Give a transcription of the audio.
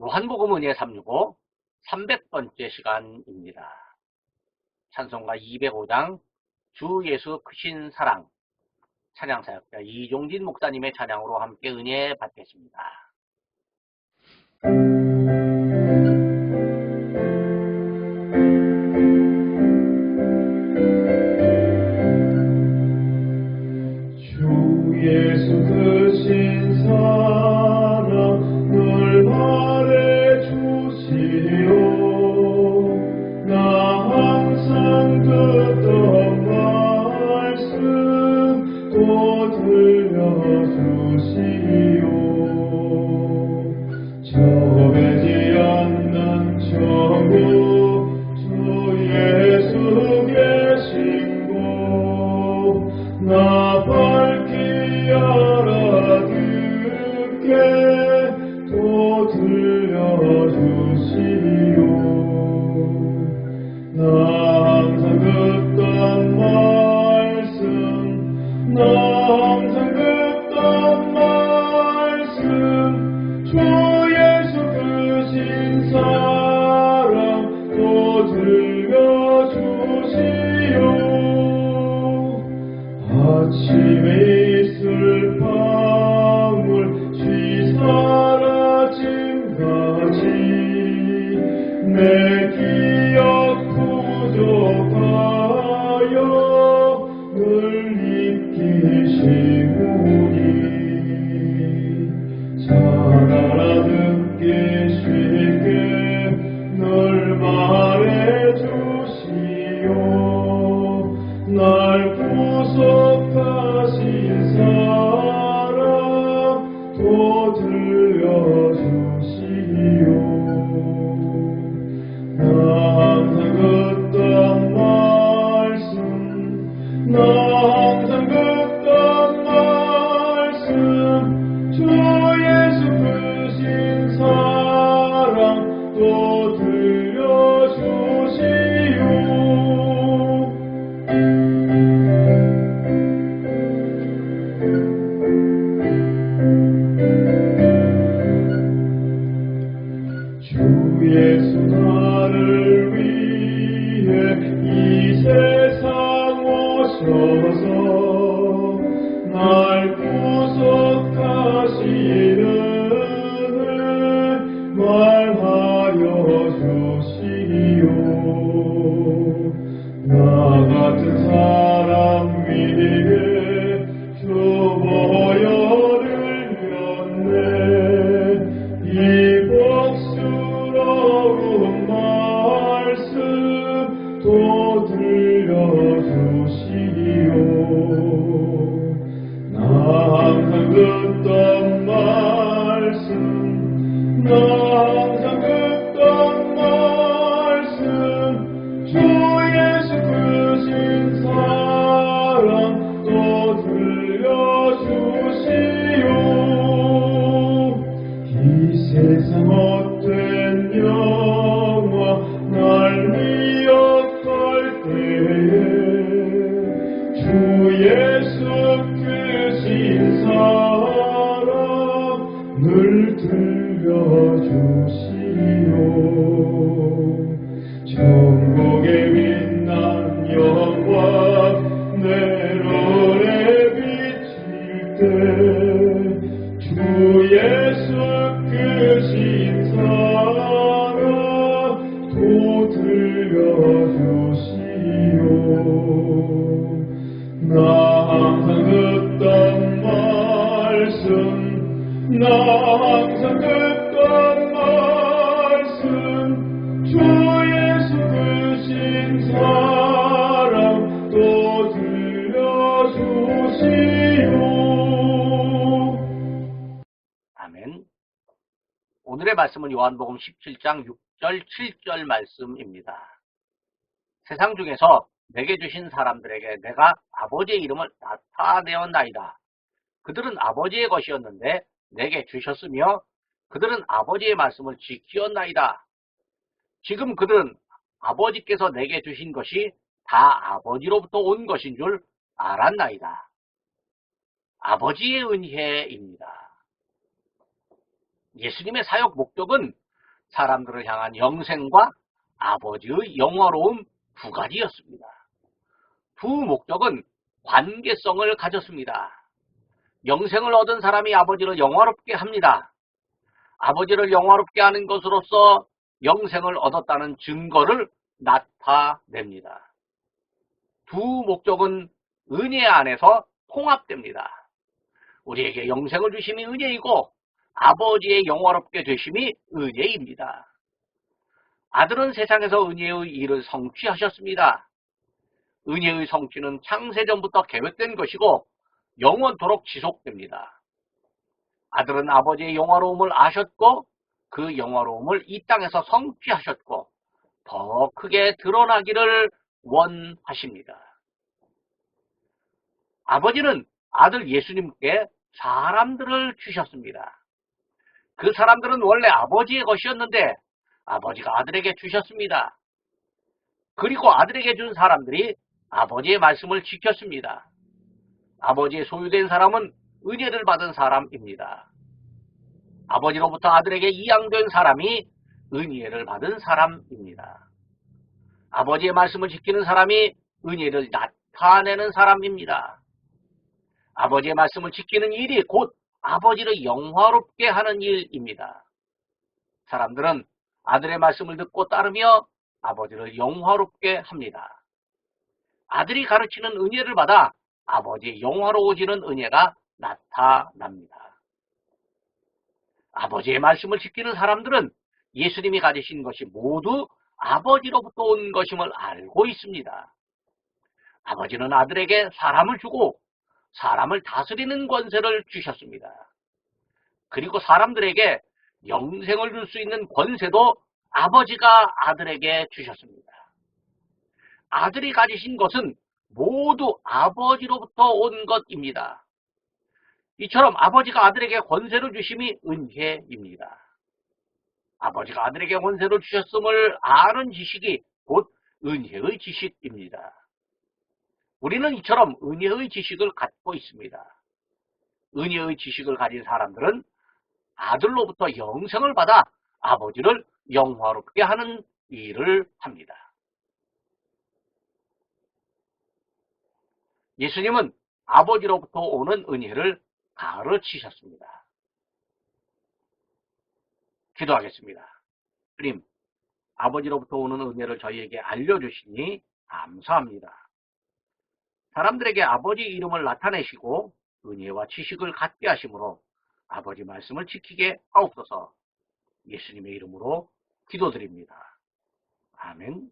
요한복음 은혜 365 300번째 시간입니다. 찬송가 205장 주 예수 크신 사랑 찬양사역자 이종진 목사님의 찬양으로 함께 은혜 받겠습니다. 나 항상 듣던 말씀 秋叶 오늘의 말씀은 요한복음 17장 6절 7절 말씀입니다. 세상 중에서 내게 주신 사람들에게 내가 아버지의 이름을 나타내었나이다. 그들은 아버지의 것이었는데 내게 주셨으며 그들은 아버지의 말씀을 지키었나이다. 지금 그는 아버지께서 내게 주신 것이 다 아버지로부터 온 것인 줄 알았나이다. 아버지의 은혜입니다. 예수님의 사역 목적은 사람들을 향한 영생과 아버지의 영화로움 두 가지였습니다. 두 목적은 관계성을 가졌습니다. 영생을 얻은 사람이 아버지를 영화롭게 합니다. 아버지를 영화롭게 하는 것으로서 영생을 얻었다는 증거를 나타냅니다. 두 목적은 은혜 안에서 통합됩니다. 우리에게 영생을 주심이 은혜이고 아버지의 영화롭게 되심이 은혜입니다. 아들은 세상에서 은혜의 일을 성취하셨습니다. 은혜의 성취는 창세전부터 계획된 것이고 영원토록 지속됩니다. 아들은 아버지의 영화로움을 아셨고 그 영화로움을 이 땅에서 성취하셨고 더 크게 드러나기를 원하십니다. 아버지는 아들 예수님께 사람들을 주셨습니다. 그 사람들은 원래 아버지의 것이었는데 아버지가 아들에게 주셨습니다. 그리고 아들에게 준 사람들이 아버지의 말씀을 지켰습니다. 아버지의 소유된 사람은 은혜를 받은 사람입니다. 아버지로부터 아들에게 이양된 사람이 은혜를 받은 사람입니다. 아버지의 말씀을 지키는 사람이 은혜를 나타내는 사람입니다. 아버지의 말씀을 지키는 일이 곧 아버지를 영화롭게 하는 일입니다. 사람들은 아들의 말씀을 듣고 따르며 아버지를 영화롭게 합니다. 아들이 가르치는 은혜를 받아 아버지의 영화로워지는 은혜가 나타납니다. 아버지의 말씀을 지키는 사람들은 예수님이 가지신 것이 모두 아버지로부터 온 것임을 알고 있습니다. 아버지는 아들에게 사람을 주고 사람을 다스리는 권세를 주셨습니다. 그리고 사람들에게 영생을 줄 수 있는 권세도 아버지가 아들에게 주셨습니다. 아들이 가지신 것은 모두 아버지로부터 온 것입니다. 이처럼 아버지가 아들에게 권세를 주심이 은혜입니다. 아버지가 아들에게 권세를 주셨음을 아는 지식이 곧 은혜의 지식입니다. 우리는 이처럼 은혜의 지식을 갖고 있습니다. 은혜의 지식을 가진 사람들은 아들로부터 영생을 받아 아버지를 영화롭게 하는 일을 합니다. 예수님은 아버지로부터 오는 은혜를 가르치셨습니다. 기도하겠습니다. 주님, 아버지로부터 오는 은혜를 저희에게 알려주시니 감사합니다. 사람들에게 아버지 이름을 나타내시고 은혜와 지식을 갖게 하심으로 아버지 말씀을 지키게 하옵소서 예수님의 이름으로 기도드립니다. 아멘.